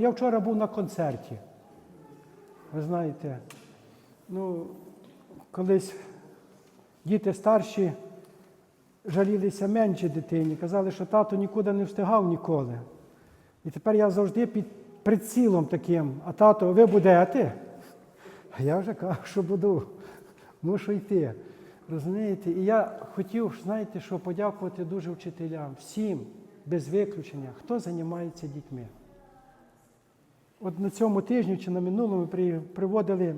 Я вчора був на концерті. Ви знаєте, ну, колись діти старші жалілися менше дитині, казали, що тато нікуди не встигав ніколи. І тепер я завжди під прицілом таким, а тато, ви будете? А я вже кажу, що буду, мушу йти. Розумієте? І я хотів, знаєте, що подякувати дуже вчителям, всім, без виключення, хто займається дітьми. От на цьому тижні чи на минулому приводили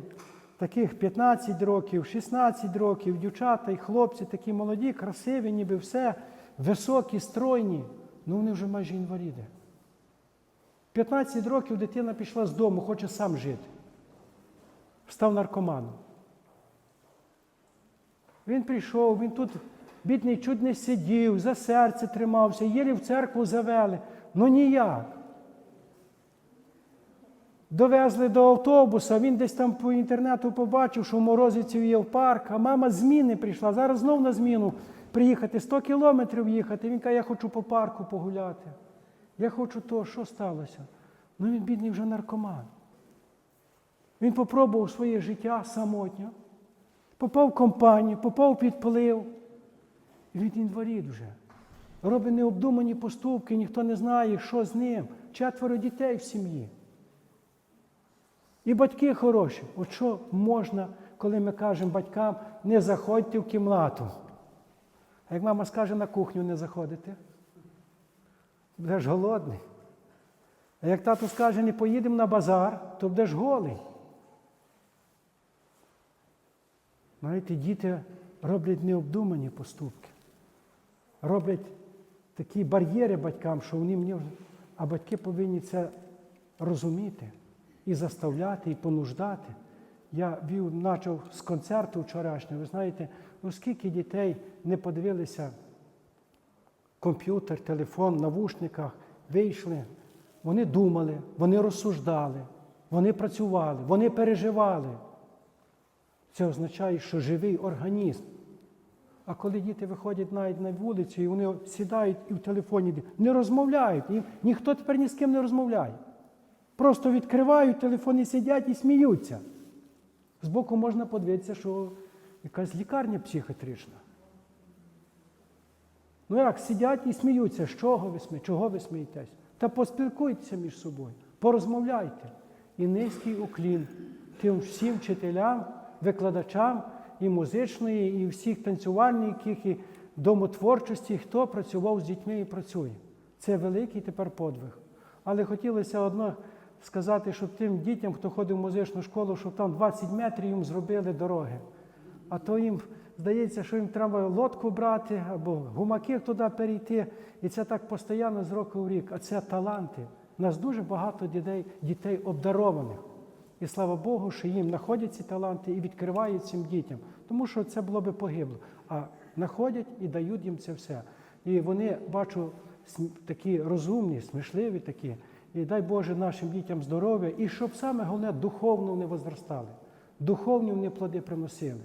таких 15 років, 16 років, дівчата і хлопці такі молоді, красиві, ніби все, високі, стройні, ну вони вже майже інваліди. 15 років дитина пішла з дому, хоче сам жити. Став наркоманом. Він прийшов, він тут, бідний, не сидів, за серце тримався, єлі в церкву завели. Ну ніяк. Довезли до автобуса, він десь там по інтернету побачив, що в Морозівців є в парк, а мама зміни прийшла. Зараз знов на зміну приїхати, 100 кілометрів їхати. Він каже, я хочу по парку погуляти. Я хочу то, що сталося? Ну він бідний вже наркоман. Він попробував своє життя самотньо, попав в компанію, попав під вплив. І він інвалід вже. Робить необдумані поступки, ніхто не знає, що з ним. Четверо дітей в сім'ї. І батьки хороші. От що можна, коли ми кажемо батькам, не заходьте в кімнату. А як мама скаже, на кухню не заходите, будеш голодний. А як тато скаже, не поїдемо на базар, то будеш голий. Знаєте, діти роблять необдумані поступки. Роблять такі бар'єри батькам, що вони мені. А батьки повинні це розуміти і заставляти, і понуждати. Я вів, почав з концерту вчорашнього. Ви знаєте, ну дітей не подивилися комп'ютер, телефон, навушниках, вийшли. Вони думали, вони розсуждали, вони працювали, вони переживали. Це означає, що живий організм. А коли діти виходять навіть на вулицю, і вони сідають і в телефоні не розмовляють, ніхто тепер ні з ким не розмовляє. Просто відкривають телефон і сидять і сміються. Збоку можна подивитися, що якась лікарня психіатрична. Ну як, сидять і сміються, з чого ви смієтесь, чого ви смієтесь? Та поспілкуйтеся між собою, порозмовляйте. І низький уклін тим всім вчителям, викладачам і музичної, і всіх танцювальників, і домотворчості, хто працював з дітьми і працює. Це великий тепер подвиг. Але хотілося одно сказати, щоб тим дітям, хто ходив в музичну школу, щоб там 20 метрів їм зробили дороги. А то їм здається, що їм треба лодку брати або гумаки туди перейти. І це так постійно з року в рік. А це таланти. У нас дуже багато дітей, дітей обдарованих. І слава Богу, що їм знаходять ці таланти і відкривають цим дітям. Тому що це було би погибло. А знаходять і дають їм це все. І вони, бачу, такі розумні, смішливі такі. І дай Боже нашим дітям здоров'я, і щоб саме головне духовно вони возростали, духовні вони плоди приносили.